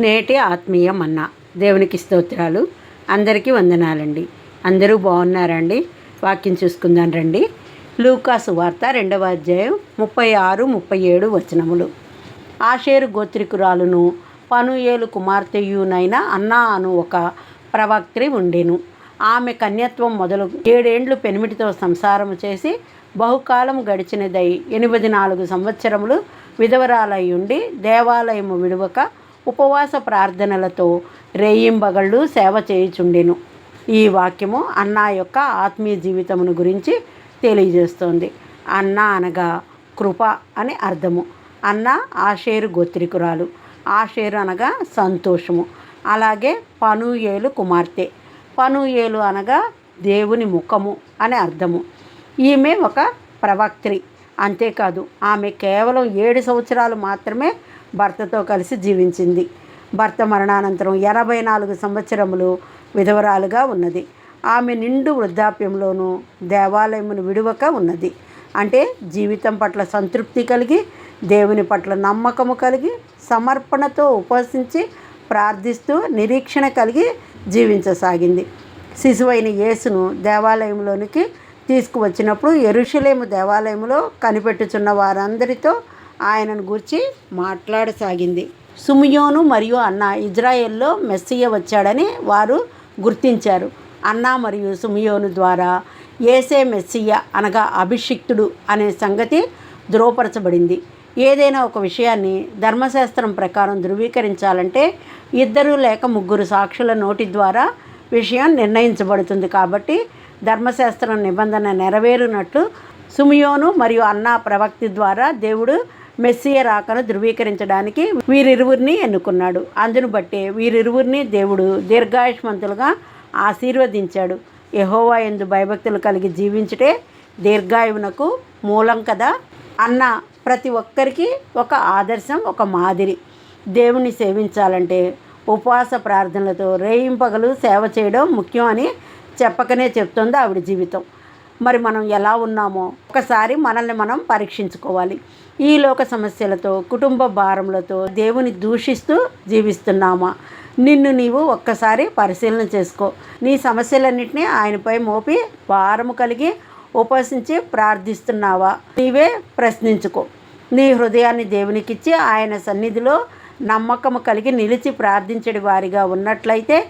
నేటి ఆత్మీయ మన్నా దేవునికి స్తోత్రాలు. అందరికీ వందనాలండి. అందరూ బాగున్నారండి? వాక్యం చూసుకుందాం రండి. లూకాసు వార్త రెండవ అధ్యాయం ముప్పై ఆరు ముప్పై ఏడు వచనములు. ఆషేరు గోత్రికురాలును పనుయేలు కుమార్తెయునైన అన్నా అను ఒక ప్రవక్త్రి ఉండెను. ఆమె కన్యత్వం మొదలు ఏడేండ్లు పెనిమిటితో సంసారము చేసి బహుకాలం గడిచినదై ఎనిమిది నాలుగు సంవత్సరములు విధవరాలై ఉండి దేవాలయము విడువక ఉపవాస ప్రార్థనలతో రేయింబగళ్ళు సేవ చేయుచుండెను. ఈ వాక్యము అన్నా యొక్క ఆత్మీయ జీవితమును గురించి తెలియజేస్తోంది. అన్న అనగా కృప అని అర్థము. అన్న ఆషేరు గోత్రికురాలు. ఆషేరు అనగా సంతోషము. అలాగే పనుయేలు కుమార్తె. పనుయేలు అనగా దేవుని ముఖము అని అర్థము. ఈమె ఒక ప్రవక్త్రి. అంతేకాదు ఆమె కేవలం ఏడు సంవత్సరాలు మాత్రమే భర్తతో కలిసి జీవించింది. భర్త మరణానంతరం ఎనభై నాలుగు సంవత్సరములు విధవరాలుగా ఉన్నది. ఆమె నిండు వృద్ధాప్యంలోనూ దేవాలయమును విడువక ఉన్నది. అంటే జీవితం పట్ల సంతృప్తి కలిగి దేవుని పట్ల నమ్మకము కలిగి సమర్పణతో ఉపాసించి ప్రార్థిస్తూ నిరీక్షణ కలిగి జీవించసాగింది. శిశువైన యేసును దేవాలయంలోనికి తీసుకువచ్చినప్పుడు ఎరుషలేము దేవాలయంలో కనిపెట్టుచున్న వారందరితో ఆయనను గూర్చి మాట్లాడసాగింది. సుమియోను మరియు అన్న ఇజ్రాయెల్లో మెస్సియ వచ్చాడని వారు గుర్తించారు. అన్న మరియు సుమియోను ద్వారా ఏసే మెస్సియ అనగా అభిషిక్తుడు అనే సంగతి ధృవపరచబడింది. ఏదైనా ఒక విషయాన్ని ధర్మశాస్త్రం ప్రకారం ధృవీకరించాలంటే ఇద్దరు లేక ముగ్గురు సాక్షుల నోటి ద్వారా విషయం నిర్ణయించబడుతుంది కాబట్టి ధర్మశాస్త్రం నిబంధన నెరవేరునట్లు సుమియోను మరియు అన్నా ప్రవక్తి ద్వారా దేవుడు మెస్సియ రాకను ధృవీకరించడానికి వీరిరువురిని ఎన్నుకున్నాడు. అందును బట్టే వీరిరువురిని దేవుడు దీర్ఘాయుష్మంతులుగా ఆశీర్వదించాడు. యహోవా ఎందు భయభక్తులు కలిగి జీవించుటే దీర్ఘాయువునకు మూలం కదా అన్న ప్రతి ఒక్కరికి ఒక ఆదర్శం ఒక మాదిరి. దేవుణ్ణి సేవించాలంటే ఉపవాస ప్రార్థనలతో రేయింపగలు సేవ చేయడం ముఖ్యం అని చెప్పకనే చెప్తుంది ఆవిడ జీవితం. మరి మనం ఎలా ఉన్నామో ఒకసారి మనల్ని మనం పరీక్షించుకోవాలి. ఈ లోక సమస్యలతో కుటుంబ భారములతో దేవుని దూషిస్తూ జీవిస్తున్నామా? నిన్ను నీవు ఒక్కసారి పరిశీలన చేసుకో. నీ సమస్యలన్నింటినీ ఆయనపై మోపి భారము కలిగి ఉపాసించి ప్రార్థిస్తున్నావా? నీవే ప్రశ్నించుకో. నీ హృదయాన్ని దేవునికిచ్చి ఆయన సన్నిధిలో నమ్మకము కలిగి నిలిచి ప్రార్థించడి వారిగా ఉన్నట్లయితే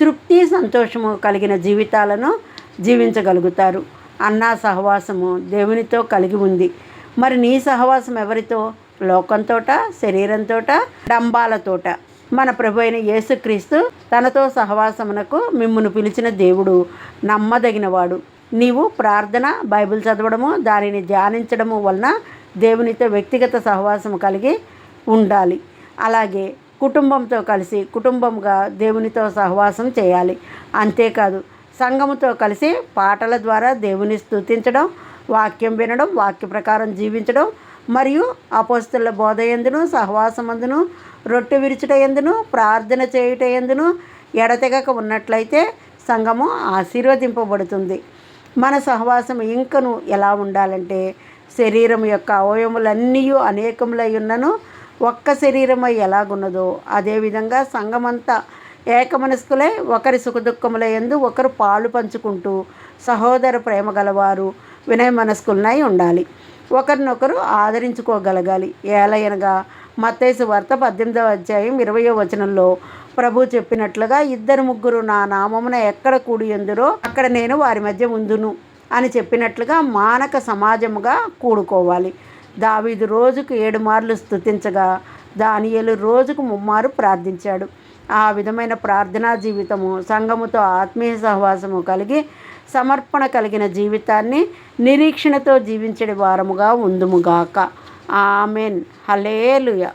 తృప్తి సంతోషము కలిగిన జీవితాలను జీవించగలుగుతారు. అన్నా సహవాసము దేవునితో కలిగి ఉంది. మరి నీ సహవాసం ఎవరితో? లోకంతోట శరీరంతో డంబాలతోట. మన ప్రభు అయిన యేసుక్రీస్తు తనతో సహవాసమునకు మిమ్మును పిలిచిన దేవుడు నమ్మదగినవాడు. నీవు ప్రార్థన బైబిల్ చదవడము దానిని ధ్యానించడము వలన దేవునితో వ్యక్తిగత సహవాసము కలిగి ఉండాలి. అలాగే కుటుంబంతో కలిసి కుటుంబంగా దేవునితో సహవాసం చేయాలి. అంతేకాదు సంఘముతో కలిసి పాటల ద్వారా దేవుని స్థుతించడం వాక్యం వినడం వాక్య ప్రకారం జీవించడం మరియు అపోస్తుల బోధ ఎందును సహవాసమందును రొట్టె విరుచుట ఎందును ప్రార్థన చేయుట ఎందును ఎడతెగక ఉన్నట్లయితే సంఘము ఆశీర్వదింపబడుతుంది. మన సహవాసం ఇంకను ఎలా ఉండాలంటే శరీరం యొక్క అవయములన్నీ అనేకములై ఉన్నను ఒక్క శరీరమై ఎలాగున్నదో అదేవిధంగా సంఘమంతా ఏకమనస్కులై ఒకరి సుఖదుఖముల ఎందు ఒకరు పాలు పంచుకుంటూ సహోదర ప్రేమ గలవారు వినయ మనస్కులనై ఉండాలి. ఒకరినొకరు ఆదరించుకోగలగాలి. ఏలయనగా మత్తేసు వార్త పద్దెనిమిదవ అధ్యాయం ఇరవయో వచనంలో ప్రభు చెప్పినట్లుగా ఇద్దరు ముగ్గురు నా నామమున ఎక్కడ కూడి ఎందురో అక్కడ నేను వారి మధ్య ఉందును అని చెప్పినట్లుగా మానక సమాజముగా కూడుకోవాలి. దావీదు రోజుకు ఏడు మార్లు స్థుతించగా దానియలు రోజుకు ముమ్మారు ప్రార్థించాడు. ఆ విధమైన ప్రార్థనా జీవితము సంఘముతో ఆత్మీయ సహవాసము కలిగి సమర్పణ కలిగిన జీవితాన్ని నిరీక్షణతో జీవించడి వారముగా ఉందుముగాక ఆమెన్. హలేలుయ